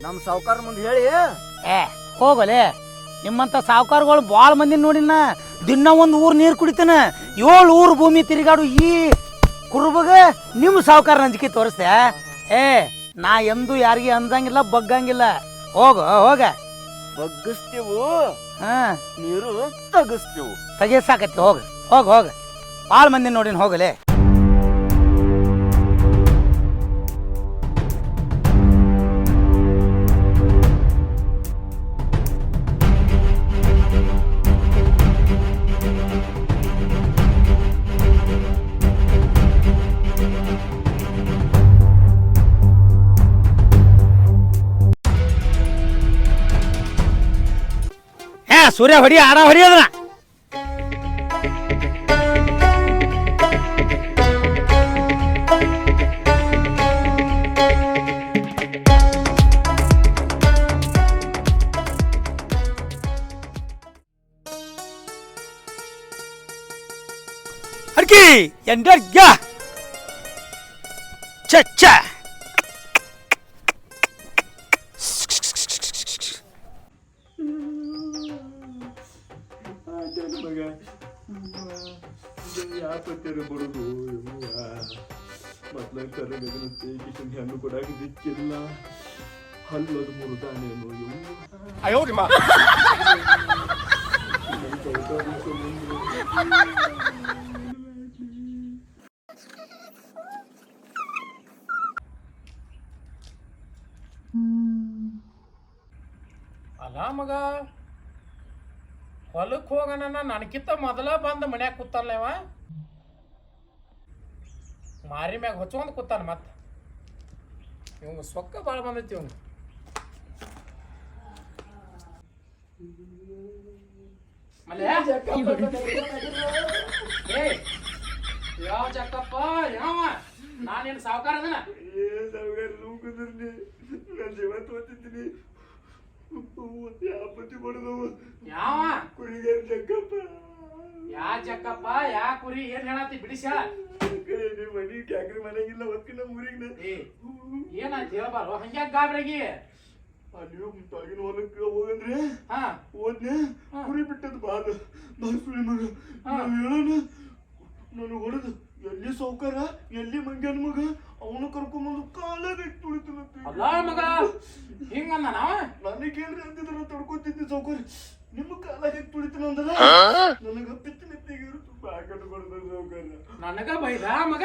ನಮ್ಮ ಸಾವುಕಾರ ಮುಂದೆ ಹೇಳಿ. ಏ ಹೋಗಲೆ. ನಿಮ್ಮಂತ ಸಾವುಕಾರಗಳು ಭಾಳ ಮಂದಿ ನೋಡಿನ ದಿನ ಒಂದು ಊರು ನೀರು ಕುಡಿತಾನ ಏಳು ಊರು ಭೂಮಿ ತಿರುಗಾಡು ಈ ಕುರುಬಗ ನಿಮ್ಮ ಸಾವುಕಾರ ನಂಜಿಕೆ ತೋರಿಸ್ತೆ ಏ ನಾ ಎಂದೂ ಯಾರಿಗೆ ಅಂದಂಗಿಲ್ಲ ಬಗ್ಗಂಗಿಲ್ಲ. ಹೋಗ ಹೋಗ. ಬಗ್ಗಿಸ್ತೀವು. ಹಾ. ನೀರು ತಗಸ್ತೀವು ತೆಗಿಸಾಕತ್ತಿ ಹೋಗ ಹೋಗ ಹೋಗ. ಭಾಳ ಮಂದಿ ನೋಡಿನ ಹೋಗಲೆ. ಸೂರ್ಯ ಹೊಡಿ ಆಡ ಹೊಡಿ ಅದನ್ನ ಅಡ್ಕಿ ಎಂಡರ್ಗ ಹೆಣ್ಣು ಕೊಡಾಕ ದಿಕ್ಕಿಲ್ಲ ಹಲ್ಲದು ಮುರಿದಾನೇನು ಇವು ಅಲ್ಲ ಮಗ ಹೊಲಕ್ಕೆ ಹೋಗೋಣ ನನಕಿಂತ ಮೊದಲ ಬಂದು ಮನ್ಯಾಗ ಕೂತಲ್ಲವ ಮಾರಿ ಮ್ಯಾಗ ಹೊಚ್ಕೊಂಡು ಕೂತಾನ ಮತ್ತ. ಇವಂಗ ಸೊಕ್ಕ ಭಾಳ ಬಂದೈತಿ ಇವಂಗ ಯಾವ ಚಕ್ಕಪ್ಪ ಯಾವ? ನಾನೇನು ಸಾವುಕಾರ ಅದನ ನಾನು ಜೀವ ತೋತಿದ್ದೀನಿ. ಯಾಪತಿ ಬಡದವು ಯಾವ? ಕುರಿಗಾರ ಜಗ್ಗಪ್ಪ. ಯಾ ಜಕ್ಕಪ್ಪ ಯಾ ಕುರಿ ಏನ್ ಹೇಳತ್ತಿ ಬಿಡಿಸ ಕರೆ ನಿಮ್ಮ ಮನಿ ಟ್ಯಾಕ್ರಿ ಮನೆಗಿಲ್ಲ ಒತ್ತಿನ ಊರಿಗೆ ಏ ಏನಾಯ್ತು ಹೇಳ್ಬಾರು ಹಂಗ್ಯಾಕ್ ಗಾಬ್ರಾಗಿ? ಅಲ್ಲಿ ತಾಗಿನ ಹೊಲಕ್ಕೆ ಹೋಗಂದ್ರೆ? ಹಾ. ಹೋದ್ನೆ. ಕುರಿ ಬಿಟ್ಟದ್ ಬಾದ ಬಾಸುಳಿ ಮಗ. ಹಾ. ಹೇಳೋಣ. ನಾನು ಹೊಡೆದು ಎಲ್ಲಿ ಸೌಕರ ಎಲ್ಲಿ ಮಂಗ್ಯನ ಮಗ? ಅವನು ಕರ್ಕೊಂಬಂದು ಕಾಲಾಗ ತುಳಿತನಂತೆ ಅಲ್ಲ ಮಗ ಹಿಂಗಂದ ನಾವ? ನನಗೇನ್ರಿ ಅಂತಿದ್ರ ತಡ್ಕೊತಿದ್ದೆ ಸೌಕರ ನಿಮ್ಮ ಕಾಲಾಗ ತುಳಿತನ ಅಂದಲ್ಲ? ನನಗ ಪಿತ್ತ ನೆತ್ತಿಗೆ ಬ್ಯಾಗಟ್ಟು ಬರ್ತದೆ ಸೌಕರ ನನಗ ಬೈದ ಮಗ?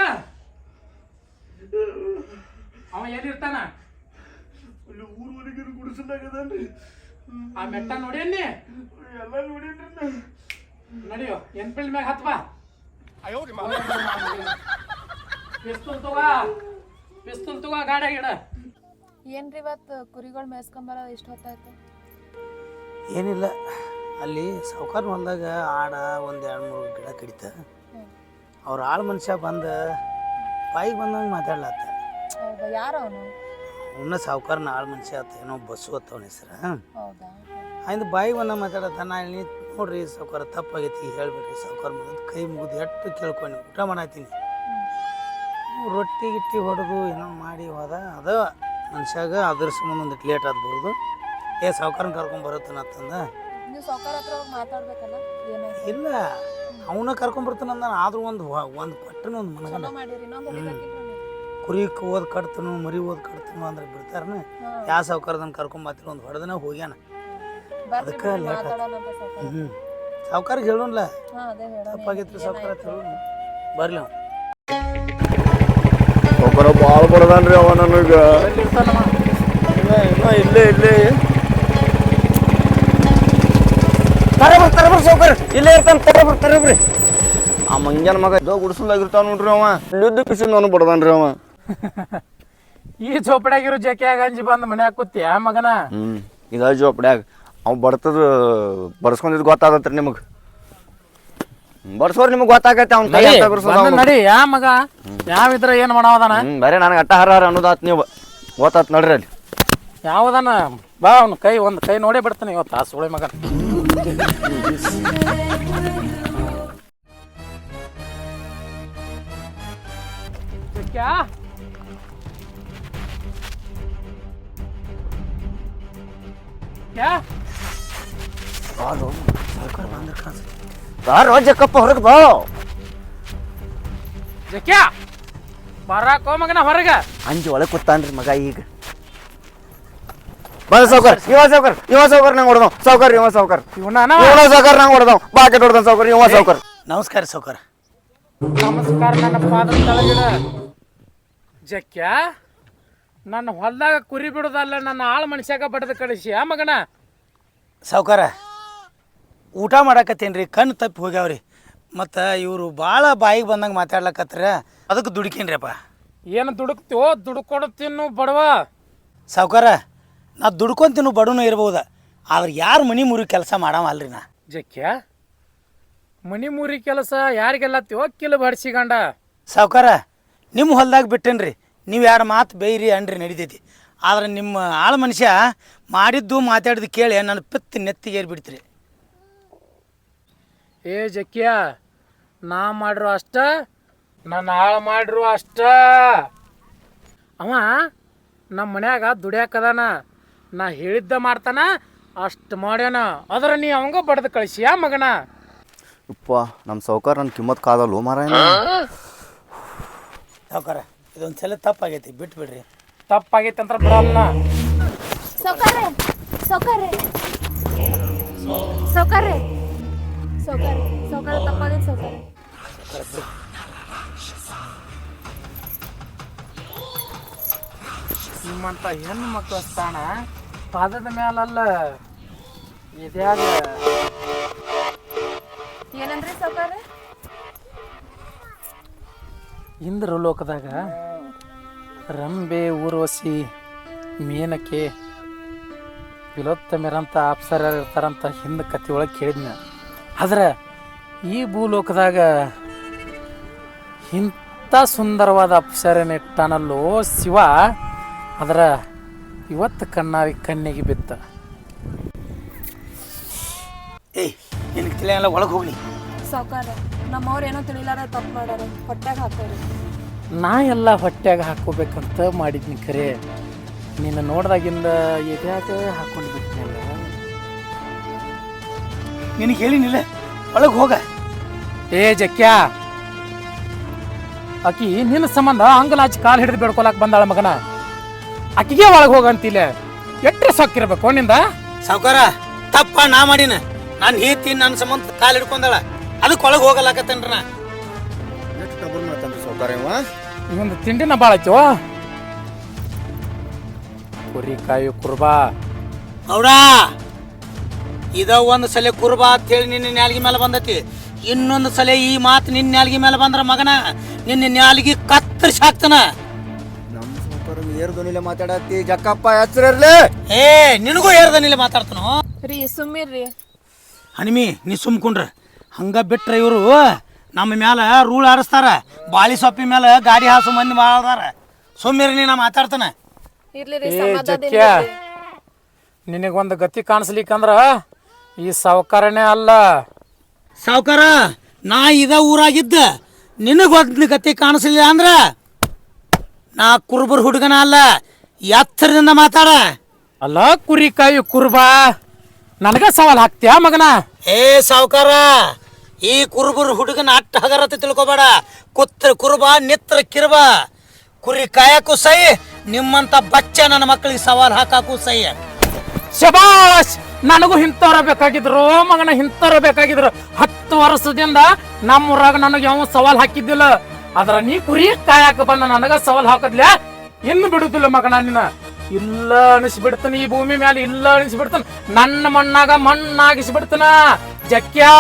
ಅವ ಎಲ್ಲಿರ್ತಾನ? ಅಲ್ಲಿ ಊರವರೆಗೆ ಗುಡಿಸಲಾಗದನ್ರಿ ಆ ಮೆಟ್ಟ ನೋಡೇನಿ ಎಲ್ಲ ನೋಡೇನ್ರಿ ನಾ. ನಡಿಯೋ ಎನ್ಪಿಲ್ ಮ್ಯಾಗ ಹತ್ವಾ ಪಿಸ್ತೂಲ್ ತಗೋ ಪಿಸ್ತೂಲ್ ತಗೋ ಗಾಡಿಯಾಗ ಗಿಡ ಏನ್ರಿ ಇವತ್ತು ಕುರಿಗಳು ಮೇಯ್ಸ್ಕೊಂಬರೋದು ಇಷ್ಟ ಹೊತ್ತಾಯ್ತು? ಏನಿಲ್ಲ ಅಲ್ಲಿ ಸಾವುಕಾರ ಹೊಲ್ದಾಗ ಆಡ ಒಂದು ಎರಡು ಮೂರು ಗಿಡ ಕಡಿತ. ಅವ್ರ ಆಳು ಮನುಷ್ಯ ಬಂದು ಬಾಯಿಗೆ ಬಂದಂಗೆ ಮಾತಾಡ್ಲತ್ತ ಹೌದಾ ಯಾರು ಅವನು? ಅವನ್ನ ಸಾವುಕಾರನ ಆಳು ಮನುಷ್ಯ ಆತ ಏನೋ ಬಸ್ಸು ಅತ್ತವನ ಹೆಸರು. ಹೌದಾ ಆಯ್ತು ಬಾಯಿಗೆ ಬಂದ ಮಾತಾಡತ್ತ ನಾ ಇಲ್ಲಿ ನೋಡ್ರಿ ಸಾವುಕಾರ ತಪ್ಪಾಗೈತಿ ಹೇಳ್ಬೇಡ್ರಿ. ಸಾವುಕಾರ ಮುಂದೆ ಕೈ ಮುಗಿದು ಎಟ್ಟು ಕೇಳ್ಕೊಂಡು ಊಟ ಮಾಡತ್ತೀನಿ ರೊಟ್ಟಿ ಗಿಟ್ಟಿ ಹೊಡೆದು ಏನೋ ಮಾಡಿ ಹೋದ ಅದ ಮನುಷ್ಯಾಗ ಅದ್ರ ಸಂಬಂಧ ಒಂದಿಟ್ಟು ಲೇಟ್ ಆಗ್ಬೋದು ಏ ಸಾವುಕಾರನ ಕರ್ಕೊಂಡ್ ಮಾತಾಡ್ಬೇಕಲ್ಲ ಏನಾಯ್ತು ಇಲ್ಲ ಅವನ ಕರ್ಕೊಂಬರ್ತಾನಂದ ಆದ್ರೂ ಒಂದು ಒಂದು ಪಟ್ಟನ ಒಂದು ಇನ್ನೊಂದು ಕುರಿ ಓದ್ ಕಟ್ತನು ಮರಿ ಓದ್ ಕಟ್ತನು ಅಂದ್ರೆ ಬಿಡ್ತಾರನ. ಯಾವ ಸಾವುಕಾರದನ್ನ ಕರ್ಕೊಂಬತ್ತಿರ ಒಂದು ಹೊಡೆದನ ಹೋಗ್ಯಾನ. ಅದಕ್ಕ ಲೇಟ್ ಹ್ಞೂ ಸಾವುಕಾರಿಗೆ ಹೇಳೋನ್ಲ ಹಾ ಅದೇ ಹೇಳೋಣ. ತಪ್ಪಾಗೈತ್ರಿ ಸಾವುಕಾರ ಹೇಳೋಣ ಬರ್ಲಿ ಒಬ್ಬರ ಭಾಳ ಬಡದಾನ್ರಿ ಅವ ನನಗ. ಇಲ್ಲೇ ಇಲ್ಲೇ. ತರಬ್ರಿ ತರಬ್ರಿ ಸಾವುಕಾರ. ಇಲ್ಲೇ ಇರ್ತಾನೆ ತರಬ್ರಿ ತರಬ್ರಿ ಆ ಮಂಗ್ಯನ ಮಗ ಇದ್ದ ಗುಡಿಸಲ್ದಾಗಿರ್ತಾವ ನೋಡ್ರಿ ಅವ. ಇಲ್ಲಿದ್ದು ಕಿಸಿಂದ ಅವನು ಬಡದಾನ್ರಿ ಅವ. ಈ ಚೋಪಡ್ಯಾಗಿರೋ ಜಕ್ಯಾಗ ಅಂಜಿ ಬಂದು ಮನ್ಯಾಗ ಆ ಮಗನ? ಹ್ಮ್ ಈಗ ಜೋಪಡ್ಯಾಗ ಅವ್ ಬರ್ತದ ಬರ್ಸ್ಕೊಂಡಿದ್ ಗೊತ್ತಾಗತ್ರಿ ನಿಮಗ್. ಬರ್ಸೋರ್ ನಿಮಗ್ ಗೊತ್ತಾಗತ್ತೆ ಅವ್ನ ಕೈ ನಡಿ, ಯಾ ಮಗ? ಯಾವ ಇದ್ರ ಏನ್ ಮಾಡವದಾನ? ಹ್ಮ್ ಬರೇ ನನಗೆ ಅಟ್ಟ ಹರ ಹರ ಅನ್ನೋದಾತ್ ನೀವು. ಗೊತ್ತಾತ್ ನಡ್ರಿ ಅಲ್ಲಿ. ಯಾವ್ದಾನ? ಬಾ ಅವ್ನ ಕೈ ಒಂದ್ ಕೈ ನೋಡೇ ಬಿಡ್ತಾನೆ ಇವತ್ತು ಆ ಸುಳಿ ಮಗನ. ಜಕ್ಯಾ ಬಾಲು. ಸಾವ್ಕಾರ ಬಂದ್ರೆ ಕಾಣಿಸ್ ಬಾರೋ ಜಕ್ಕಪ್ಪ ಹೊರಗೆ ಬಾ. ಜಕ್ಯಾ ಬರಾಕೋ ಮಗನ ಹೊರಗೆ. ಅಂಜಿ ಒಳಗೆ ಕೂತಾನ್ರಿ ಮಗ ಈಗ. ಬಂದ ಸಾವ್ಕಾರ ಇವ ಸಾವ್ಕಾರ ಇವ ಸಾವ್ಕಾರ ನಂಗೆ ಹೊಡೆದವ್. ಸಾವ್ಕಾರ ಇವ ಸಾವ್ಕಾರ. ಇವನ ಇವ ಸಾವ್ಕಾರ ನಂಗೆ ಹೊಡೆದವ್. ಬಾಕೆಟ್ ಹೊಡೆದವ್ ಸಾವ್ಕಾರ ಇವ ಸೌಕರ್ ನಮಸ್ಕಾರ ಸೌಕರ್ ನಮಸ್ಕಾರ ನನ್ನ ಪಾದದ ತಳಗಿಡ ಜಕ್ಯಾ ನನ್ನ ಹೊಲ್ದಾಗ ಕುರಿ ಬಿಡೋದಲ್ಲ ನನ್ನ ಆಳು ಮನುಷ್ಯಾಗ ಬಡದ ಕಳಿಸಿ ಆ ಮಗನ? ಸಾವ್ಕಾರ ಊಟ ಮಾಡಾಕತ್ತೇನ್ರಿ? ಕಣ್ಣು ತಪ್ಪಿ ಹೋಗ್ಯಾವ್ರಿ. ಮತ್ತು ಇವರು ಭಾಳ ಬಾಯಿಗೆ ಬಂದಂಗೆ ಮಾತಾಡ್ಲಕತ್ರ ಅದಕ್ಕೆ ದುಡುಕೇನ್ರಿಪ್ಪ. ಏನು ದುಡುಕ್ತೀವೋ? ದುಡ್ಕೊಡು ತಿನ್ನು ಬಡವ? ಸಾವುಕಾರ ನಾ ದುಡ್ಕೊಂತಿನ್ನು ಬಡವನು ಇರ್ಬೋದು ಆದ್ರೆ ಯಾರು ಮನೆ ಮುರಿ ಕೆಲಸ ಮಾಡಾವಲ್ರಿ ಅಲ್ರಿ ನಾ. ಜಕ್ಯ ಮನಿ ಮುರಿ ಕೆಲಸ ಯಾರಿಗೆಲ್ಲತ್ತೀವೋ ಕಿಲು ಬಡ್ಸಿಗಂಡ ಸಾವುಕಾರ ನಿಮ್ಮ ಹೊಲ್ದಾಗ ಬಿಟ್ಟೇನ್ರಿ ನೀವು ಯಾರು ಮಾತು ಬೈರಿ ಅನ್ರಿ ನಡಿತೈತಿ. ಆದ್ರೆ ನಿಮ್ಮ ಆಳು ಮನುಷ್ಯ ಮಾಡಿದ್ದು ಮಾತಾಡಿದ್ದು ಕೇಳಿ ನನ್ನ ಪಿತ್ತು ನೆತ್ತಿಗೆ ಬಿಡ್ತೀರಿ. ಏ ಜಕ್ಕಿಯ ನಾ ಮಾಡ್ರು ಅಷ್ಟ ನನ್ನ ಹಾಳು ಮಾಡ್ರು ಅಷ್ಟ. ಅವ ನಮ್ಮ ಮನ್ಯಾಗ ದುಡಿಯಾಕದಾನ ನಾ ಹೇಳಿದ್ದ ಮಾಡ್ತಾನ ಅಷ್ಟು ಮಾಡ್ಯಾನ. ಅದ್ರ ನೀ ಅವಂಗ ಬಡ್ದು ಕಳಿಸಿಯ ಮಗನ? ಉಪ್ಪ ನಮ್ಮ ಸಾವ್ಕಾರ ನನ್ನ ಕಿಮ್ಮತ್ ಕಾದಲ್ವ ಮಾರಾಯ ಸಾವ್ಕಾರ ಇದೊಂದು ಸಲ ತಪ್ಪಾಗೈತಿ ಬಿಟ್ಬಿಡ್ರಿ. ತಪ್ಪಾಗೈತಿ ಅಂತ ಬಿಡಲ್ಲ ಸೌಕರ್ಯ ಸೌಕರ್ಯ ಸೌಕರ್ಯ ಸೌಕರ್ಯ ಸೌಕರ್ಯ ತಪ್ಪಾಗೈತೆ ಸೌಕರ್ಯ. ನಿಮ್ಮಂತ ಹೆಣ್ಣು ಮಕ್ಕಳ ಸ್ಥಾನ ಪಾದದ ಮ್ಯಾಲಲ್ಲ. ಇದ್ಯಾಗ? ಏನಂದ್ರಿ ಸೌಕರ್ಯ? ಇಂದ್ರ ಲೋಕದಾಗ ರಂಬೆ ಊರ್ವಶಿ ಮೇನಕೆ ವಿಲೋತ್ತಮಿರಂತ ಅಪ್ಸರ ಇರ್ತಾರಂತ ಹಿಂದೆ ಕತೆ ಒಳಗೆ ಕೇಳಿದ್ನ. ಆದ್ರೆ ಈ ಭೂಲೋಕದಾಗ ಇಂಥ ಸುಂದರವಾದ ಅಪ್ಸರನ ಇಟ್ಟಾನಲ್ಲೋ ಶಿವ ಅದರ ಇವತ್ತು ಕಣ್ಣಾರಿ ಕಣ್ಣಿಗೆ ಬಿತ್ತ. ಏಯ್ ನಿನಗೆ ತಿಳಿಯಲ್ಲ ಒಳಗೆ ಹೋಗ್ಲಿ. ಸಾವುಕಾರ ನಮ್ಮವ್ರು ಏನೋ ತಿಳಿಲಾರ ತಪ್ಪು ಮಾಡ್ಯಾರ ಹೊಟ್ಟೆಗೆ ಹಾಕೋರು ನಾ ಎಲ್ಲ ಹೊಟ್ಟೆಗೆ ಹಾಕೋಬೇಕಂತ ಮಾಡಿದ್ನಿ ಖರೆ ನಿನ್ನ ನೋಡ್ದಾಗಿಂದ ಎದೆ ಹಾಕೊಂಡು ನಿನಗೆ ಹೇಳಿನಿಲ್ಲ? ಒಳಗೆ ಹೋಗ. ಏ ಜಕ್ಯ. ಆಕಿ ನಿನ್ನ ಸಂಬಂಧ ಅಂಗಲಾಚಿ ಕಾಲು ಹಿಡಿದು ಬೇಡ್ಕೊಳಕ್ ಬಂದಾಳ ಮಗನ. ಆಕಿಗೆ ಒಳಗೆ ಹೋಗಂತಿಲ್ಲ. ಎಟ್ರೆ ಸೊಕ್ಕಿರ್ಬೇಕು ನಿಂದ? ಸಾವುಕಾರ ತಪ್ಪ ನಾ ಮಾಡಿನ. ನಾನು ಹೀತಿ ನನ್ನ ಸಂಬಂಧ ಕಾಲು ಹಿಡ್ಕೊಂಡಾಳ. ಅದಕ್ಕೆ ಒಳಗೆ ಹೋಗಲಾಕತ್ತೇನ್ರಿ ನಾ. ಎಷ್ಟು ಡಬಲ್ ಮಾಡ್ತಾನ್ರಿ ಸಾವ್ಕಾರ ಇವ. ಇವೊಂದು ತಿಂಡಿನ ಭಾಳ ಐತಿವ ಕುರಿ ಕಾಯಿ ಕುರ್ಬಾ. ಹೌಡಾ ಇದ ಒಂದು ಸಲ ಕುರ್ಬಾ ಅಂತ ಹೇಳಿ ನಿನ್ನ ನ್ಯಾಲ್ಗಿ ಮೇಲೆ ಬಂದತಿ. ಇನ್ನೊಂದು ಸಲ ಈ ಮಾತು ನಿನ್ನ ನ್ಯಾಲ್ಗಿ ಮೇಲೆ ಬಂದ್ರ ಮಗನ ನಿನ್ನ ನ್ಯಾಲ್ಗಿ ಕತ್ತರಿಸಿ ಹಾಕ್ತಾನ ನಮ್ಮ ಸಾವ್ಕಾರ ಏರ್ ಧ್ವನಿಲೆ ಮಾತಾಡತ್ತಿ ಜಕ್ಕಪ್ಪ ಹೆಸರಿರ್ಲಿ ಏ ನಿನಗೂ ಏರ್ದನಿಲ್ಲ ಮಾತಾಡ್ತಾನೋ? ರೀ ಸುಮ್ಮಿರ್ರಿ ಹನಿಮಿ ನೀ ಸುಮ್ಕೊಂಡ್ರ ಹಂಗ ಬಿಟ್ರೆ ಇವರು ನಮ್ಮ ಮ್ಯಾಲ ರೂಲ್ ಆರಿಸ್ತಾರ ಬಾಳಿ ಸೊಪ್ಪಿ ಮೇಲೆ ಗಾಡಿ ಹಾಸು ಮಂದಿ ಮಾಡಾರ ಸುಮ್ಮಿರಿ ನೀ ನಾ ಮಾತಾಡ್ತಾನ. ಇರ್ಲಿ ರೀ ಏ ಸಮಾಧಾನದಿಂದ ಜಕ್ಯ ನಿನಗೊಂದು ಗತಿ ಕಾಣಿಸ್ಲಿಕ್ಕಂದ್ರ ಈ ಸಾವುಕಾರನೇ ಅಲ್ಲ. ಸಾವುಕಾರ ನಾ ಇದ ಊರಾಗಿದ್ದ. ನಿನಗೊಂದು ಗತಿ ಕಾಣಿಸಲಿಲ್ಲ ಅಂದ್ರ? ನಾ ಕುರುಬರ್ ಹುಡುಗನ ಅಲ್ಲ ಎತ್ತರದಿಂದ ಮಾತಾಡ. ಅಲ್ಲ ಕುರಿ ಕಾಯಿ ಕುರ್ಬಾ ನನಗ ಸವಾಲ್ ಹಾಕ್ತ್ಯಾ ಮಗನ? ಏ ಸಾವುಕಾರ ಈ ಕುರುಬರ್ ಹುಡುಗನ ಅಟ್ಟ ಹಗರತೆ ತಿಳ್ಕೊಬೇಡ. ಕುತ್ರ ಕುರುಬ ನಿತ್ರ ಕಿರುಬ. ಕುರಿ ಕಾಯಕ್ಕೂ ಸೈ ನಿಮ್ಮಂತ ಬಚ್ಚ ನನ್ನ ಮಕ್ಕಳಿಗೆ ಸವಾಲ್ ಹಾಕಾಕು ಸೈ ಶಬಾಷ್! ನನಗೂ ಇಂಥವ್ರ ಬೇಕಾಗಿದ್ರು ಮಗನ ಇಂಥವ್ರ ಬೇಕಾಗಿದ್ರು. ಹತ್ತು ವರ್ಷದಿಂದ ನಮ್ಮೂರಾಗ ನನಗೆ ಯಾವ ಸವಾಲ್ ಹಾಕಿದ್ದಿಲ್ಲ. ಅದ್ರ ನೀ ಕುರಿ ಕಾಯಕ ಬಂದ ನನಗ ಸವಾಲ್ ಹಾಕದ್ಲ ಇನ್ನು ಬಿಡುದಿಲ್ಲ ಮಗನ ನಿನ್ನ. ಇಲ್ಲ ಅನಿಸ್ಬಿಡ್ತಾನ ಈ ಭೂಮಿ ಮೇಲೆ ಇಲ್ಲ ಅನಿಸ್ಬಿಡ್ತಾನ. ನನ್ನ ಮಣ್ಣಾಗ ಮಣ್ಣಾಗಿಸ್ಬಿಡ್ತಾನ. ಜಕ್ಯಾ!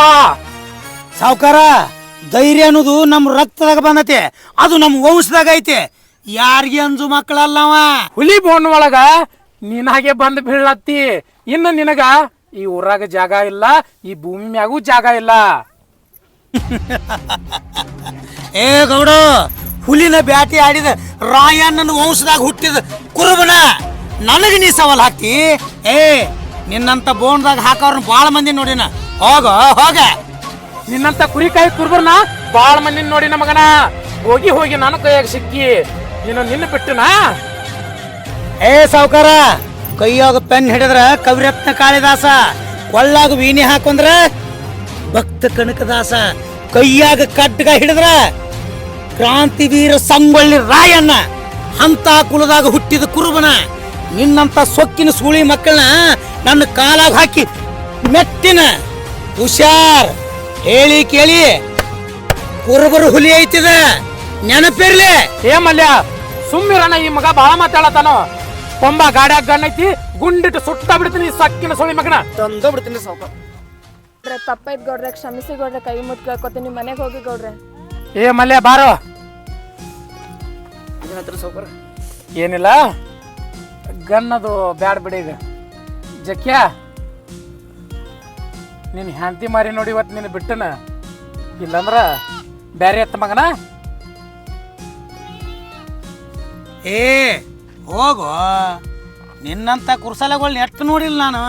ಸಾವುಕಾರ ಧೈರ್ಯ ಅನ್ನೋದು ನಮ್ಮ ರಕ್ತದಾಗ ಬಂದತೆ. ಅದು ನಮ್ಮ ವಂಶದಾಗ ಐತೆ. ಯಾರಿಗೆ ಅಂಜು ಮಕ್ಕಳಲ್ಲವ ಹುಲಿ ಬೋನ್ ಒಳಗ ನೀನ್ ಹಾಗೆ ಬಂದ್ ಬೀಳತ್ತಿ. ಇನ್ನು ನಿನಗ ಈ ಊರಾಗ ಜಾಗ ಇಲ್ಲ ಈ ಭೂಮಿ ಮ್ಯಾಗೂ ಜಾಗ ಇಲ್ಲ. ಏ ಗೌಡ ಹುಲಿನ ಬ್ಯಾಟಿ ಆಡಿದ ರಾಯಣ್ಣನ ವಂಶದಾಗ ಹುಟ್ಟಿದ ಕುರುಬನ ನನಗೆ ನೀ ಸವಾಲ್ ಹಾಕಿ? ಏ ನಿನ್ನಂತ ಬೋನ್ದಾಗ ಹಾಕೋರ್ನ ಭಾಳ ಮಂದಿ ನೋಡಿನ. ಹೋಗ ಹೋಗ. ನಿನ್ನಂತ ಕುರಿ ಕಾಯಿ ಕುರ್ಬರ್ನ ಬಾಳ ಮಂದಿ ನೋಡಿ ಮಗನ. ಹೋಗಿ ಹೋಗಿ ನನ್ನ ಕೈಯಾಗ ಸಿಕ್ಕಿ. ನೀನು ನಿನ್ನ ಬಿಟ್ಟನಾ? ಏ ಸಾವುಕಾರ, ಕೈಯಾಗ ಪೆನ್ ಹಿಡಿದ್ರ ಕವಿರತ್ನ ಕಾಳಿದಾಸ, ಒಳ್ಳಾಗ ವೀಣಿ ಹಾಕೊಂಡ್ರ ಭಕ್ತ ಕನಕದಾಸ, ಕೈಯಾಗ ಕಡ್ಗ ಹಿಡಿದ್ರ ಕ್ರಾಂತಿವೀರ ಸಂಗೊಳ್ಳಿ ರಾಯಣ್ಣ ಅಂತ ಕುಲದಾಗ ಹುಟ್ಟಿದ ಕುರುಬನ ನಿನ್ನಂತ ಸೊಕ್ಕಿನ ಸೂಳಿ ಮಕ್ಕಳನ್ನ ನನ್ನ ಕಾಲಾಗ ಹಾಕಿ ಮೆಟ್ಟಿನ. ಹುಷಾರ್, ಹೇಳಿ ಕೇಳಿ, ಕುರುಬರು ಹುಲಿ ಐತಿದ, ನೆನಪಿರ್ಲಿ. ಏ ಮಲ್ಯ ಸುಮ್ಮಿರಣ್ಣ ಈ ಮಗ ಬಹಳ ಮಾತಾಡತಾನೋ ಕೊಂಬ ಗಾಡ್ಯಾಗ ಗಣ್ಣ ಐತಿ ಗುಂಡಿಟ್ಟು ಸುಟ್ಟ ಬಿಡ್ತೀನಿ ಈ ಸಕ್ಕಿನ ಸುಳಿ ಮಗನ. ತಂದ ಬಿಡ್ತೀನಿ ಸಾವುಕಾರ ಗೌಡ್ರೆ ತಪ್ಪಾಯ್ತು ಗೌಡ್ರೆ ಕ್ಷಮಿಸಿ ಗೌಡ್ರೆ ಕೈ ಮುತ್ ಕೇಳ್ಕೊತೀನಿ ಮನೆಗೆ ಹೋಗಿ ಗೌಡ್ರೆ. ಏ ಮಲ್ಯ ಬಾರೋ. ಏನಂತಾರೆ ಸಾವುಕಾರ? ಏನಿಲ್ಲ ಗನ್ನದು ಬ್ಯಾಡ್ ಬಿಡಿ ಈಗ ಜಕ್ಯ ನಿನ್ನ ಹೆಂಡತಿ ಮಾರಿ ನೋಡಿ ಇವತ್ತು ನೀನು ಬಿಟ್ಟನ. ಇಲ್ಲಂದ್ರ ಬ್ಯಾರೆ ಎತ್ತ ಮಗನ? ಏ ಹೋಗೋ. ನಿನ್ನಂತ ಕುರ್ಸಲಗಳನ್ನ ಎಷ್ಟು ನೋಡಿಲ್ಲ ನಾನು.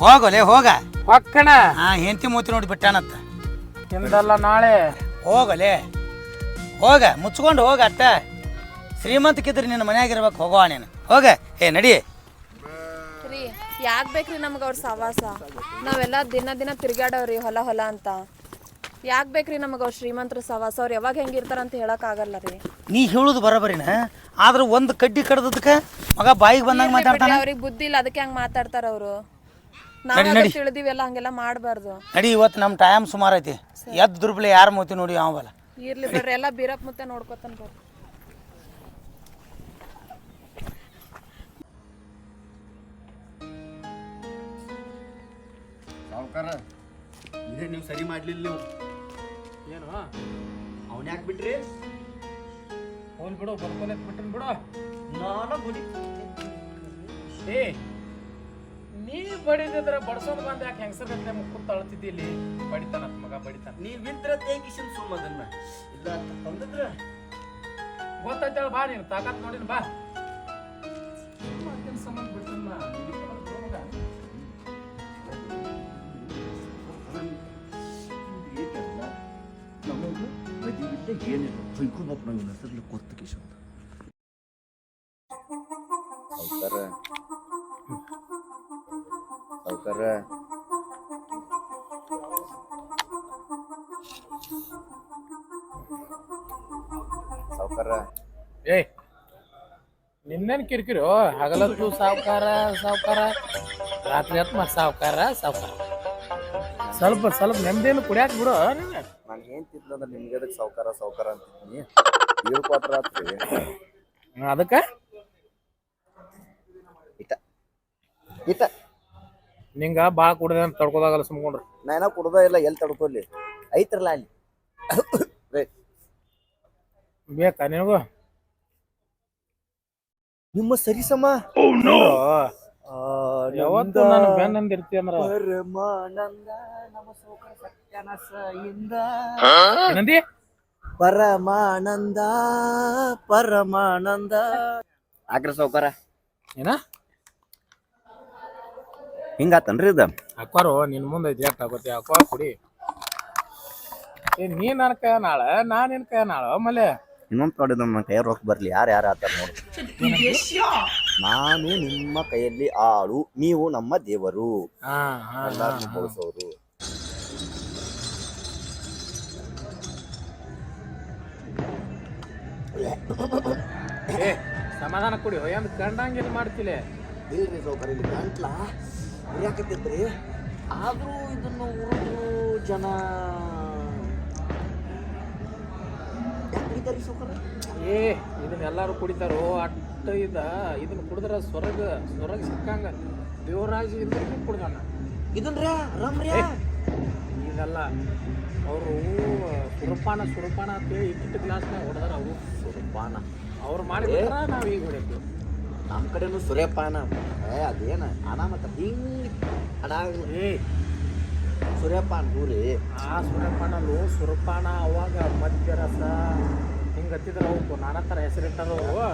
ಹೋಗೋಲೆ ಹೋಗ. ಹೊಕ್ಕಣ. ಹಾ ಹೆಂಡತಿ ಮೂತಿ ನೋಡಿ ಬಿಟ್ಟಾನತ್ತ ಹಿಂದಲ್ಲ ನಾಳೆ. ಹೋಗಲೆ. ಹೋಗ ಮುಚ್ಕೊಂಡು ಹೋಗ ಶ್ರೀಮಂತ ಶ್ರೀಮಂತಕ್ಕಿದ್ರೆ ನಿನ್ನ ಮನ್ಯಾಗ ಇರ್ಬೇಕು ಹೋಗೋ ನೀನು. ಹೋಗ. ಏ ನಡಿ. ರೀ ಯಾಕೆ ಬೇಕ್ರಿ ನಮ್ಗೆ ಅವ್ರ ಸವಾಸ ನಾವೆಲ್ಲ ದಿನ ದಿನ ತಿರ್ಗ್ಯಾಡವ್ರಿ ಹೊಲ ಹೊಲ ಅಂತ. ಯಾಕೆ ಬೇಕ್ರಿ ನಮಗೆ ಅವ್ರು ಶ್ರೀಮಂತರ ಸವಾಸ? ಅವ್ರು ಯಾವಾಗ ಹೆಂಗಿರ್ತಾರ ಅಂತ ಹೇಳಕ್ಕಾಗಲ್ಲ ರೀ. ನೀ ಹೇಳುದು ಬರಬರಿನ? ಆದ್ರೆ ಒಂದು ಕಡ್ಡಿ ಕಡ್ದದಕ್ಕೆ ಮಗ ಬಾಯಿಗೆ ಬಂದಂಗೆ ಮಾತಾಡ್ತಾನೆ? ಅವ್ರಿಗೆ ಬುದ್ಧಿ ಇಲ್ಲ ಅದಕ್ಕೆ ಹಂಗೆ ಮಾತಾಡ್ತಾರ ಅವರು. ನಡಿ, ನಾವು ನಡಿ. ತಿಳಿದಿವೆಲ್ಲ ಹಂಗೆಲ್ಲ ಮಾಡಬಾರ್ದು. ನಡಿ ಇವತ್ತು ನಮ್ಮ ಟೈಮ್ ಸುಮಾರು ಐತಿ. ಎದ್ದು ದುರ್ಬಲೆ ಯಾರು ಮೂತಿ ನೋಡಿ ಅವಲ್ಲ ಇರ್ಲಿ ಬಿಡ್ರಿ ಎಲ್ಲ ಬೀರಪ್ ಮತ್ತೆ ನೋಡ್ಕೊತಾನ ಬರ್ರಿ. ಸಾವುಕಾರ ಇದೇ ನೀವು ಸರಿ ಮಾಡ್ಲಿಲ್ಲ ನೀವು. ಏನು? ಅವನ್ ಯಾಕೆ ಬಿಟ್ರಿ? ಹೋಲ್ ಬಿಡು ಬರ್ಕೊಲಕ್ ಬಿಟ್ಟನ್ ಬಿಡು. ನಾನು ಬುಡಿ ಏ ನೀ ಬಡಿದಿದ್ರ ಬಡ್ಸೋದ್ ಬಂದ ಯಾಕೆ ಹೆಂಗಸರ್ ಗಂಟೆ ಮುಕ್ಕು ತಳ್ತಿದ್ದಿ ಇಲ್ಲಿ? ಬಡಿತಾನ ಮಗ ಬಡಿತಾನ. ನೀ ಬಿದ್ರ ತೇಗಿಸಿನ ಸುಮ್ಮದನ್ನ ಇಲ್ಲ ತಂದಿದ್ರ ಗೊತ್ತಾಯ್ತಾಳ ಬಾ ನೀನು ತಾಕತ್ ನೋಡಿನ ಬಾ. ನಾವು ಹೆಸರಲ್ಲಿ ಕೊತ್ತ ಕಿಶೋರ್ ಅಂತ. ಸಾವುಕಾರ ಸಾವುಕಾರ ಏಯ್ ನಿನ್ನೇನ್ ಕಿರಿಕಿರಿ? ಹಗಲತ್ತು ಸಾವ್ಕಾರ ಸಾವ್ಕಾರ. ರಾತ್ರಿ ಹತ್ತು ಸಾವ್ಕಾರ ಸಾವ್ಕಾರ. ಸ್ವಲ್ಪ ಸ್ವಲ್ಪ ನೆಮ್ಮದಿಯನ್ನು ಕುಡಿಯಾಕ ಬಿಡು ನೀನು. ನಾನು ನಿಮ್ಗೆ ಅದಕ್ಕೆ ಸಾವುಕಾರ ಸಾವುಕಾರ ಅಂತಿದ್ದೀನಿ ಏಳು ಕ್ವಾರ್ಟರ್ ಹ್ಮ್, ಅದಕ್ಕ? ಇತ ಇಟ ನಿಂಗ ಭಾಳ ಕುಡ್ದೆ ಅಂತ ತಡ್ಕೋದಾಗಲ್ಲ ಸುಮ್ಕೊಂಡ್ರು. ನಾ ಏನೋ ಕುಡ್ದ ಇಲ್ಲ ಎಲ್ಲಿ ತಡ್ಕೊಲಿ? ಐತ್ರಲ್ಲ ಅಲ್ಲಿ. ಬೇಕಾ ನಿನಗೂ? ನಿಮ್ಮ ಸರಿ ಸಮ ಯಾವತ್ತು ನಾನು ಬೆನ್ನಂದ ಇರ್ತಿ ಅಂದ್ರ? ಪರಮಾನಂದ ನಮ್ಮ ಸೌಕರ ಸತ್ಯನಾಶ ಇಂದ. ಏನಂದಿ? ಪರಮಾನಂದ ಪರಮಾನಂದ. ಆಗ್ರ ಸೌಕರ. ಏನ? ಹಿಂಗಾತನ್ರಿ ಇದ? ಅಕ್ಕೋರು ನಿನ್ ಮುಂದೆ ಜಟ್ ಆಗುತ್ತೆ ಅಕ್ಕೋ ಕುಡಿ. ಏ ನೀ ನನ್ನ ಕೈ ನಾಳ ನಾ ನಿನ್ ಕೈ ನಾಳ ಆಮೇಲೆ ಇನ್ನೊಂದ್ ಕಡೆ ನಮ್ಮ ಕೈ ರೊಕ್ಕ ಬರ್ಲಿ ಯಾರು ಯಾರು ಆತಾರ ನೋಡಿ. ನಾನು ನಿಮ್ಮ ಕೈಯಲ್ಲಿ ಆಳು ನೀವು ನಮ್ಮ ದೇವರು. ಹಾ ಹಾ ಎಲ್ಲಾರನ್ನು ಬಳಸೋರು ಏ ಸಮಾಧಾನ ಕೊಡಿ ಹೊಯ್ಯಂದ್ ಕಂಡಂಗಿಲ್ಲ ಮಾಡ್ತಿಲೆ. ಇಲ್ರಿ ಸೌಕರ್ಯ ಇಲ್ಲಿ ಗಂಟ್ಲ ಯಾಕತ್ತಿದ್ರಿ ಆದ್ರೂ ಇದನ್ನು ಉರಿದು ಜನ ಯಾಕೆ ಕುಡಿತಾರಿ ಸೌಕರ್ಯ? ಏ ಇದನ್ನ ಎಲ್ಲಾರು ಕುಡಿತಾರೋ ಅಟ್ಟ ಇದ ಇದನ್ನ ಕುಡಿದ್ರ ಸ್ವರ್ಗ ಸ್ವರ್ಗ ಸಿಕ್ಕಂಗ ದೇವರಾಜ ಇದ್ರೂ ಕುಡ್ದಾನ. ಇದನ್ರಿ ರಮ್ರಿ? ಇದೆಲ್ಲ ಅವರು ಸುರಪಾನ ಸುರಪಾನ ಅಂತೇಳಿ ಇಟ್ಟಿಟ್ಟು ಗ್ಲಾಸ್ನಾಗ ಹೊಡೆದಾರ ಅವರು. ಸುರಪಾನ? ಅವ್ರು ಮಾಡಿದ್ರೆ ನಾವು ಈಗ ಹೊಡಿತೀವಿ ನಮ್ಮ ಕಡೆನೂ ಸುರೇಪಾನ ಏ ಅದೇನ? ಅನ ಮತ್ತ ಹಿಂಗ್ ಏ. ಸುರೇಪಾನ ಹೂರಿ ಆ ಸುರೇಪಾನಲ್ಲು ಸುರಪಾನ ಅವಾಗ ಮದ್ಯರಸ ಹಿಂಗೆ ಹತ್ತಿದ್ರು ಅವು ನಾನಾ ಥರ ಹೆಸರಿಟ್ಟದವರು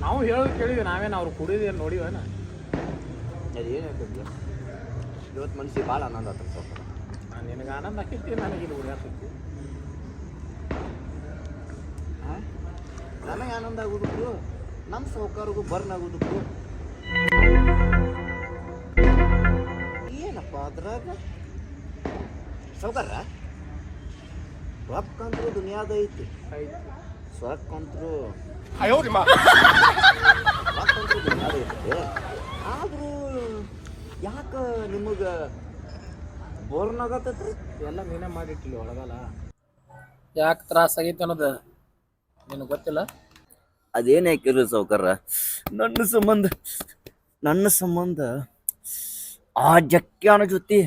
ನಾವು ಹೇಳೋದು ಕೇಳಿದ್ವಿ ನಾವೇನು ಅವ್ರು ಕುಡಿದೇನು ನೋಡಿವೇನ ಅದೇನು ಹೇಳ್ತಿದ್ದೆ ಇವತ್ತು ಮನ್ಸಿಗೆ ಭಾಳ ಆನಂದ ಆತ ಸ್ವಲ್ಪ ನಾನು ನಿನಗೆ ಆನಂದ ಆಕೈತಿ ನನಗೆ ಇಲ್ಲಿ ಉಳಿಯಾಕೈತಿ ನನಗೆ ಆನಂದ ಆಗೋದಕ್ಕೂ ನಮ್ಮ ಸೌಕರ್ಯಗೂ ಬರ್ನ್ ಆಗೋದಕ್ಕೂ ಅದ್ರಾಗ? ಸೌಕಾರ? ರೊಕ್ಕ ಅಂತೂ ದುನಿಯಾದ ಐತಿ. ಐತಿ. ಅಂತೂ ಅಂತೂ ದುನಿಯಾದ ಐತಿ ಆದ್ರೂ ಯಾಕ ನಿಮಗ ಬೋರ್ನಾಗತ್ತೈತ್ರಿ ಎಲ್ಲ ನೀನೇ ಮಾಡಿಟ್ಟಿಲ್ಲ ಒಳಗಲ್ಲ ಯಾಕೆ ತ್ರಾಸ ಆಗೈತೆ ಅನ್ನೋದು ನಿನಗೆ ಗೊತ್ತಿಲ್ಲ? ಅದೇನೇ ಯಾಕಿರ್ರಿ ಸಾವ್ಕಾರ? ನನ್ನ ಸಂಬಂಧ ನನ್ನ ಸಂಬಂಧ ಆ ಜಕ್ಯಾನ ಜೊತೆ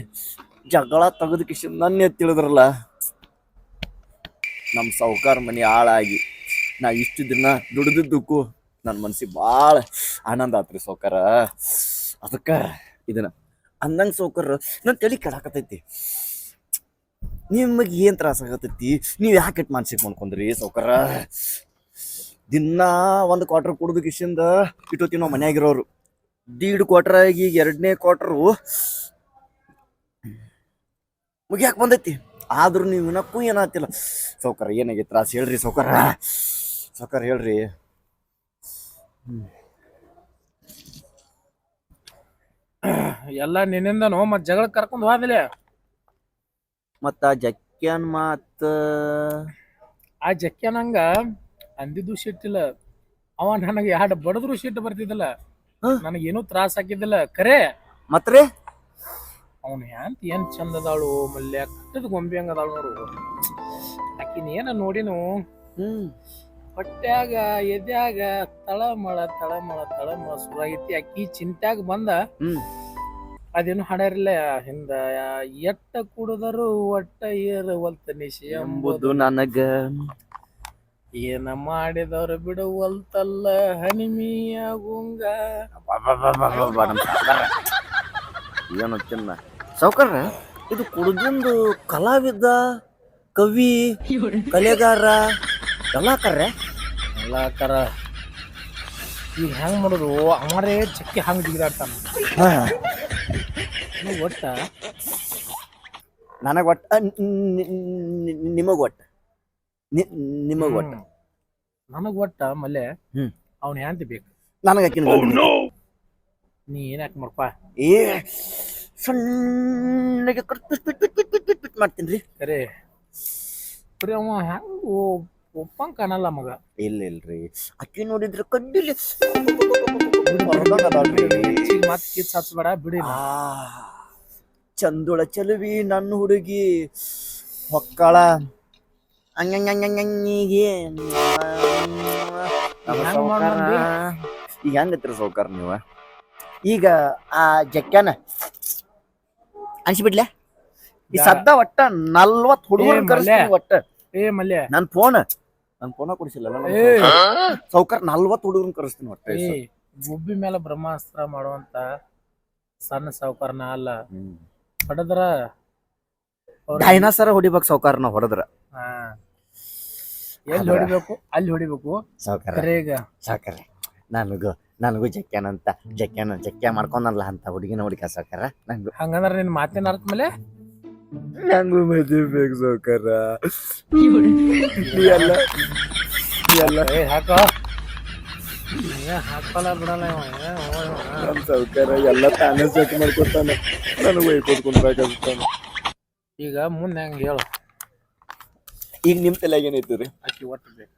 ಜಗಳ ತೆಗೆದ ಕಿಶನ್ ನನ್ನ ತಿಳಿದ್ರಲ್ಲ? ನಮ್ಮ ಸಾವ್ಕಾರ ಮನೆ ಹಾಳಾಗಿ ನಾ ಇಷ್ಟು ದಿನ ದುಡಿದಿದ್ದಕ್ಕೂ ನನ್ನ ಮನ್ಸಿಗೆ ಭಾಳ ಆನಂದ ಆತ್ರಿ ಸೌಕರ. ಅದಕ್ಕೆ ಇದನ್ನ ಅಂದಂಗೆ ಸೋಕರ ನನ್ನ ತಲೆ ಕೆಡಾಕತೈತಿ ನಿಮಗೆ ಏನು ತ್ರಾಸ ಆಗತೈತಿ ನೀವು ಯಾಕೆ ಮಾನಸಿಕ ಮಾಡ್ಕೊಂಡ್ರಿ ಸೌಕರ? ದಿನ ಒಂದು ಕ್ವಾಟ್ರ್ ಕುಡ್ದು ಕಿಶಿಂದ ಇಟ್ಟೋತಿ ನಾವು ಮನೆಯಾಗಿರೋರು. ದೀಡ್ ಕ್ವಾರ್ಟರ್ ಆಗಿ ಈಗ ಎರಡನೇ ಕ್ವಾಟ್ರು ಮುಗಿಯಾಕೆ ಬಂದೈತಿ. ಆದರೂ ನೀವು ಇನ್ನಕ್ಕೂ ಏನಾಗ್ತಿಲ್ಲ. ಸೌಕರ, ಏನಾಗೈತಿ ತ್ರಾಸ ಹೇಳ್ರಿ ಸೌಕರ. ಸೌಕರ್ ಹೇಳ್ರಿ. ಎಲ್ಲ ನಿನ್ನಿಂದನು ಮತ್ತೆ ಜಗಳ ಕರ್ಕೊಂಡು ಹೋದಿಲ್ಲ ಮತ್ತ ಜಕ್ಕಿಯನ್ ಮಾತ ಆ ಜಕ್ಯನಂಗ ಅಂದಿದ್ದು ಸಿಟ್ಟಿಲ್ಲ ಅವ ನನಗೆ ಎರಡು ಬಡದ್ರು ಸಿಟ್ಟು ಬರ್ತಿದ್ದಿಲ್ಲ. ಹ? ನನಗೇನು ತ್ರಾಸ ಹಾಕಿದ್ದಿಲ್ಲ ಕರೆ? ಮತ್ರಿ ಅವನು ಹ್ಯಾಂತ ಏನ್ ಚಂದ ಅದಾಳು ಮಲ್ಯ ಕಟ್ಟದ ಗೊಂಬೆ ಹಂಗ ಅದಾಳು ನೋಡು. ಆಕಿನ ಏನ ನೋಡಿನು? ಹ್ಮ್. ಹೊಟ್ಯಾಗ ಎದ್ಯಾಗ ತಳಮಳ ತಳಮಳ ತಳಮಳ ಸುರಾಗೈತಿ. ಅಕ್ಕಿ ಚಿಂತ್ಯಾಗ ಬಂದ ಅದೇನು ಹಾಡ್ಯಾರಿಲ್ಲ ಹಿಂದ ಎಟ್ಟ ಕುಡಿದರು ಒಟ್ಟ ಏರವಲ್ತ ನಿಶಿ ಎಂಬುದು ಎಂಬುದು. ನನಗ. ಏನ ಮಾಡಿದವ್ರು ಬಿಡುವಲ್ತಲ್ಲ ಒಲ್ತಲ್ಲ ಅಬ್ಬಬ್ಬಬ್ಬಬ್ಬಬ್ಬ, ಗುಂಗ. ಏನು ತಿನ್ನ. ಸೌಕರ್ಯ ಇದು ಕುಡ್ದಿಂದು ಕಲಾವಿದ ಕವಿ ಕಲೆಗಾರ ಎಲ್ಲ ಕರ್ರೆ ಎಲ್ಲಾಕರ ಈಗ ಹೆಂಗ್ ಮಾಡೋದು? ಅವರೇ ಚಕ್ಕಿ ಹಂಗೆ ಜಿಗಿದಾಡ್ತಾನ ನೀವ್ ಒಟ್ಟ ನನಗೆ ಒಟ್ಟ ನಿಮಗೆ ಒಟ್ಟ. ನಿಮಗೆ ಒಟ್ಟ. ನನಗೆ ಒಟ್ಟ ಮಲ್ಲೆ ಹ್ಮ್. ಅವ್ನ ಹ್ಯಾಂತಿ ಬೇಕು. ನನಗೆ ಆಕಿನ ನೀ ಏನಾಕ್ ಮಾಡ್ಪ? ಏ ಸಣ್ಣಗೆ ಮಾಡ್ತೀನಿ ರೀ. ಕರೆ ಬರೀ ಅವ ಹೆಂಗ್ ಒಪ್ಪಂಗ್ ಕಾಣಲ್ಲ ಮಗ. ಇಲ್ಲ ಇಲ್ರಿ ಅಕ್ಕಿ ನೋಡಿದ್ರೆ ಕಡ್ಡಿಲಿ ಮತ್ ಕಿತ್ ಹಚ್ಬೇಡ ಬಿಡಿ ಚಂದುಳ ಚಲುವಿ ನನ್ನ ಹುಡುಗಿ. ಹೊಕ್ಕಳ. ಹಂಗಂಗಂಗಂಗಿಗೆ? ಈಗ ಹೆಂಗತ್ರಿ ಸೌಕಾರ ನೀವು? ಈಗ ಆ ಜಕ್ಕನ ಅನ್ಸಿಬಿಡ್ಲೆ? ಈ ಸದ್ದ ಒಟ್ಟ ನಲ್ವತ್ ಹುಡುಗರು ಕರೆಸ್ತೀನಿ ಒಟ್ಟ. ಏ ಮಲ್ಯ. ನನ್ ಫೋನ್ ನನ್ ಫೋನ ಕೊಡಿಸಿಲ್ಲ ಸೌಕರ್ ನಲ್ವತ್ ಹುಡುಗರನ್ನ ಕರೆಸ್ತೀನಿ ಹೊಟ್ಟೆ ಏ ಗುಬ್ಬಿ ಮೇಲೆ ಬ್ರಹ್ಮಾಸ್ತ್ರ ಮಾಡುವಂತ ಸಣ್ಣ ಸಾವುಕಾರನ ಅಲ್ಲ. ಹೊಡೆದ್ರ ಅವ್ರ- ಡೈನಾಸರ ಹೊಡಿಬೇಕು ಸೌಕಾರನ ಹೊಡೆದ್ರ. ಹಾ. ಎಲ್ಲಿ ಹೊಡಿಬೇಕು? ಅಲ್ಲಿ ಹೊಡಿಬೇಕು. ಸೌಕರ ಖರೆ ಈಗ. ಸಾಕರ ನನಗೂ ನನಗೂ ಜಕ್ಯಾನ್ ಅಂತ ಜಕ್ಯಾನ ಜಕ್ಯ ಮಾಡ್ಕೊಂಡಲ್ಲ ಅಂತ ಹುಡುಗಿನ ಹುಡುಗ ಸೌಕರ್ ನಂಗೂ. ಹಂಗಂದ್ರ ನಿನ್ ಮಾತಿನ ಅರ್ಥ ಮೇಲೆ ನಂಗೂ ಮದುವೆ ಬೇಕು ಸಾಕರ. ಎಲ್ಲ. ಎಲ್ಲ. ಏ ಹಾಕೋ. ಏ, ಹಾಕಲ್ಲ ಬಿಡಲ್ಲ. ನಮ್ಮ ಸೌಕರ ಎಲ್ಲ ತಾನೇ ಸೆಟ್ ಮಾಡ್ಕೊತಾನೆ ನನಗೆ ವೈ ಕೊಟ್ಕೊಂಡ್ಬೇಕಾಗುತ್ತಾನೆ ಈಗ ಮುಂದೆ ಹೆಂಗ್ ಹೇಳು? ಈಗ ನಿಮ್ ತಲೆಗೆ ಏನೈತಿ ರೀ ಅಕ್ಕಿ ಒಟ್ಟು ಬೇಕು.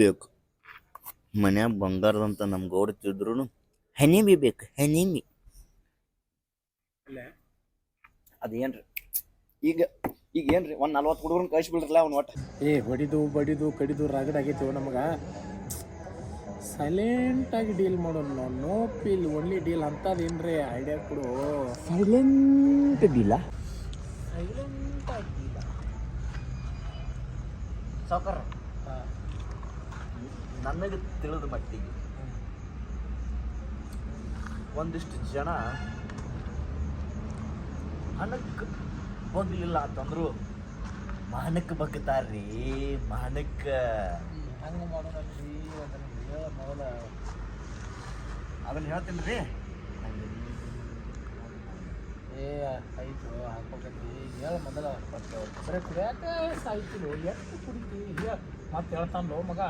ಬೇಕು. ಮನ್ಯಾಗ ಬಂಗಾರದಂತ ನಮ್ಮ ಗೌಡ ತಿದ್ರು ಹನಿಮಿ ಬೇಕು ಹನಿಮಿ ಅದೇನ್ರಿ ಈಗ ಈಗ ಏನ್ರಿ? ಒಂದ್ ನಲ್ವತ್ತು ಹುಡುಗರನ್ನ ಕಳಿಸ್ಬಿಡ್ರಲ್ಲ ಅವ್ನ ಒಟ್ಟು. ಏ ಹೊಡಿದು ಬಡಿದು ಕಡಿದು ರಗಡ್ ಆಗೈತಿವ ನಮಗ. ಸೈಲೆಂಟ್ ಆಗಿ ಡೀಲ್ ಮಾಡೋಣ ನಾವು. ನೋ ಪೀಲ್ ಒನ್ಲಿ ಡೀಲ್ ಅಂತದೇನ್ರಿ ಐಡಿಯಾ ಕೊಡು. ಸೈಲೆಂಟ್ ಡೀಲ ಸಾವುಕಾರ ನನಗೆ ತಿಳಿದ ಮಟ್ಟಿಗೆ ಒಂದಿಷ್ಟು ಜನ ಹಣಕ್ಕೆ ಹೋಗ್ಲಿಲ್ಲ ಅಂತಂದ್ರು. ಮಾನಕ್ಕೆ ಬಗ್ತಾರ್ರಿ ಮಾನಕ್ಕೆ ಹಂಗ ಮಾಡೋದ್ರಿ ಅದನ್ನ ಹೇಳ ಮೊದಲ ಅದನ್ನ ಹೇಳ್ತೀನಿ ರೀ. ಏ ಆಯ್ತು ಹಾಕೋಕತ್ತಿ ಹೇಳ ಮೊದಲ. ಮತ್ತೆ ಬರೀ ಕುಡಿಯಾಕ ಸಾಯ್ತಿಲ್ಲ ಎಷ್ಟು ಕುಡಿತಿ? ಹೇಳ ಮತ್ತೆ ಹೇಳ್ತಾನೋ ಮಗ.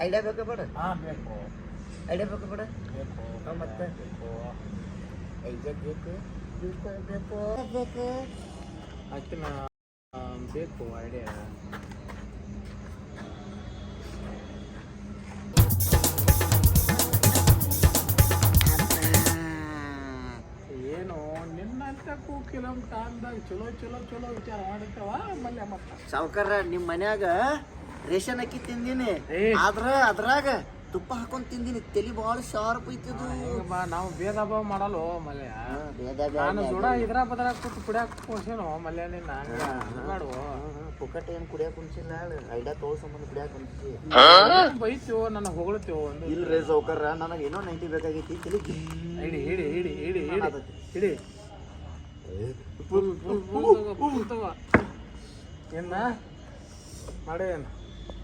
ಐಡಿಯಾ ಬೇಕಾ ಬೇಡ. ಹಾಂ ಬೇಕು. ಐಡಿಯಾ ಬೇಕಾ ಬೇಡ. ಬೇಕು ಮತ್ತೆ? ಬೇಕು. ಐಡಿಯಾ ಬೇಕು. ಬೇಕು ಬೇಕು ಆಕಿನ ಬೇಕು ಐಡಿಯಾ ಏನು ನಿನ್ನಂತ ಕೂಕಿಲಂ ಕಾಂದಾಗ ಚಲೋ ಚಲೋ ಚಲೋ ವಿಚಾರ ಮಾಡಿರ್ತಾವ ಆಮೇಲೆ ಮತ್ತೆ. ನಿಮ್ಮ ನಿಮ್ ಮನ್ಯಾಗ ರೇಷನ್ ಅಕ್ಕಿ ತಿಂದಿನಿ. ಆದ್ರ ಅದ್ರಾಗ ತುಪ್ಪ ಹಾಕೊಂಡ್ ತಿಂದಿನಿ ತಲೆ ಬಾಳ ಶಾರ್ಪ್ ಐತದು. ನಾವು ಭೇದ ಭಾವ ಮಾಡಲ್ಲ ಮಲ್ಯ? ನಾನು ಜೋಡ ಇದ್ರ ಬದ್ರ ಕೂತು ಕುಡಿಯಾಕ ಕೂರ್ಸೇನು ಮಲ್ಯ ನಿನ್ನ ಮಾಡು ಪುಕ್ಕಟ ಏನ್ ಕುಡಿಯಾಕ ಕುಂಚಿಲ್ಲ ಐಡಿಯಾ ತೋಳ್ ಸಂಬಂಧ ಕುಡಿಯಾಕ ಕುಂಚಿ ಬೈತೀವೋ ನನ್ನ ಹೊಗಳ್ತೀವೋ ಒಂದು ಇಲ್ರಿ ಸೌಕರ್ಯ ನನಗೆ ಏನೋ ನೈಂಟಿ ಬೇಕಾಗೈತಿ ತಲೆ ಹಿಡಿ ಹಿಡಿ ಹಿಡಿ ಹಿಡಿ ಹಿಡಿ. ಹಿಡಿ. ಏನ ಮಾಡೇನು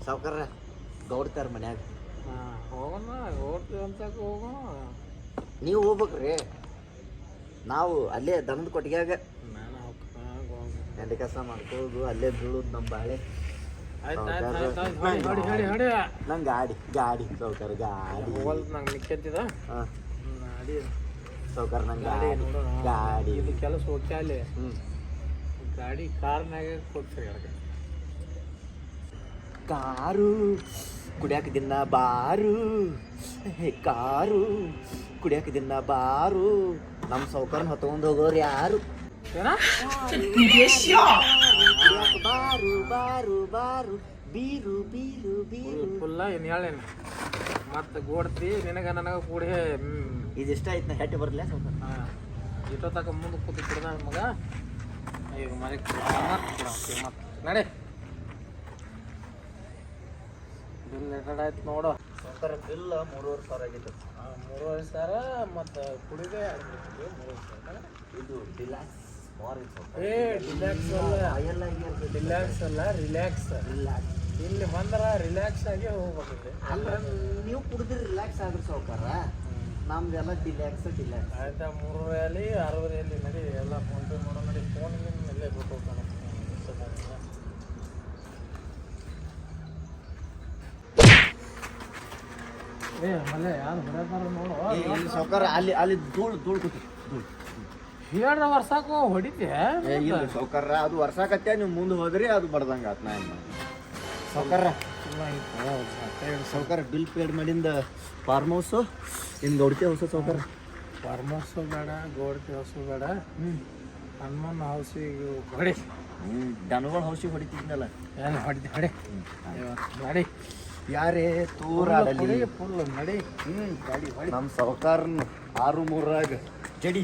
ಸಾವ್ಕಾರ ಗೌಡ್ತಾರ ಮನ್ಯಾಗ. ಹೋಗೋಣ ಹೋಗ್ತೀವಿ ಅಂತ ಹೋಗೋಣ. ನೀವು ಹೋಗ್ಬೇಕ್ರಿ. ನಾವು ಅಲ್ಲೇ ದನದ ಕೊಟ್ಟಿಗೆ ನಾನು ಎಂಡಿ ಕಸ ಮಾಡ್ಕೋದು ಅಲ್ಲೇ ಬೀಳುದು ನಮ್ಮ ಬಾಳೆ. ನಂಗೆ ಗಾಡಿ ಗಾಡಿ ಸೌಕರ್ ಗಾಡಿ. ಸೌಕರ್ ನಂಗೆ ನಿಕ್ಕೆತ್ತಿದ? ಹಾ. ಗಾಡಿ. ಸಾವ್ಕಾರ ನಂಗೆ ಗಾಡಿ ಗಾಡಿ ಗಾಡಿ. ಇದು ಕೆಲಸ ಹೋಗ್ತಾ ಅಲ್ಲಿ ಗಾಡಿ ಕಾರ್ನಾಗ ಕೊಡ್ತೀರಿ ಕಾರು. ಕುಡಿಯಾಕ ದಿನ ಬಾರು. ಹೇ, ಕಾರು. ಕುಡಿಯಾಕ ದಿನ ಬಾರು. ನಮ್ಮ ಸೌಕರ್ನ ಹೊತ್ಕೊಂಡು ಹೋಗೋರು ಯಾರು? ಬಾರು ಬಾರು ಬಾರು. ಬೀರು ಬೀರು ಬೀರು. ಫುಲ್ಲ ಏನು ಹೇಳೇನು ಮತ್ತೆ ಗೋಡ್ತಿ ನಿನಗ ನನಗ ಕೂಡಿ ಹ್ಮ್. ಇದಿಷ್ಟ ಐತ್ ನಾ ಹೆಟ್ಟಿ ಬರ್ಲಿ ಸೌಕರ್ಯ ಹಾಂ. ಇಟ್ಟೋತಕ ಮುಂದೆ ಕೂತು ಕುಡ್ದ ಮಗ. ಈಗ ಮನೆ ಮತ್ತೆ ಮತ್ತೆ ನಡೆ. ಬಿಲ್ ರೆಕಾರ್ಡ್ ಆಯ್ತು ನೋಡು ಸೌಕರ್ ಬಿಲ್ ಮೂರುವರೆ ಸಾವಿರ ಆಗಿತ್ತು ಮೂರುವರೆ ಸಾವಿರ ಮತ್ತು ಲೀಟ್ರಿಗೆ ಮೂರುವರೆ ಸಾವಿರ ಇದು ಡಿಲ್ಯಾಕ್ಸ್ ಏ ರಿಲ್ಯಾಕ್ಸ್ ಅಲ್ಲ ರಿಲ್ಯಾಕ್ಸ್ ಅಲ್ಲ ರಿಲ್ಯಾಕ್ಸ್ ರಿಲ್ಯಾಕ್ಸ್ ಇಲ್ಲಿ ಬಂದ್ರೆ ರಿಲ್ಯಾಕ್ಸ್ ಆಗಿ ಹೋಗ್ಬೇಕಿದೆ ಅಲ್ಲ ನೀವು ಕುಡಿದ್ರೆ ರಿಲ್ಯಾಕ್ಸ್ ಆದ್ರೆ ಸೌಕರ ನಮ್ದೆಲ್ಲ ಡಿಲ್ಯಾಕ್ಸ್ ಡಿಲ್ಯಾಕ್ಸ್ ಆಯ್ತಾ ಮೂರುವರೆ ಅಲ್ಲಿ ಅರವರೆ ಅಲ್ಲಿ ನಡಿ ಎಲ್ಲ ಫೋನ್ ಪೇ ಮಾಡೋ ನಡಿ ಫೋನ್ ಮೇಲೆ ಬಿಟ್ಟು ಹೋಗ್ತಾನೆ ಏ ಮಲ್ಲೆ ಯಾರು ಹೊಡೆದಾರ ನೋಡು ಸೌಕರ ಅಲ್ಲಿ ಅಲ್ಲಿ ಧೂಳು ಧೂಳು ಕೂತಿ ಧೂಳು ಎರಡು ವರ್ಷಕ್ಕೂ ಹೊಡಿತೆ ಇಲ್ಲ ಸೌಕರ್ರ ಅದು ವರ್ಷಕತ್ತೆ ನೀವು ಮುಂದೆ ಹೋದ್ರಿ ಅದು ಬಡ್ದಂಗ ಆತ್ ನಾ ಏನ್ ಸೌಕರ್ರ ಸೌಕರ್ ಬಿಲ್ ಪೇಡ್ ಮಾಡಿಂದ ಫಾರ್ಮ್ ಹೌಸ್ ಇನ್ನು ಗೌಡ್ತಿ ಹೌಸ ಸೌಕರ್ ಫಾರ್ಮ್ ಹೌಸು ಬೇಡ ಗೋಡ್ತಿ ಹೌಸು ಬೇಡ. ಹನುಮನ್ ಹೌಸಿಗೆ ಹೊಡಿ. ದನಗಳ ಹೌಸಿಗೆ ಹೊಡಿತಿದ್ನಲ್ಲ. ಏನು ಹೊಡಿತಿ ಹೊಡಿ. ನಡಿ ಯಾರೇ ತೂರಾಡಲಿ. ಫುಲ್ ನಡಿ. ಗಾಡಿ ನಮ್ಮ ಸೌಕಾರನ್ ಆರು ಮೂರಾಗ ಜಡಿ.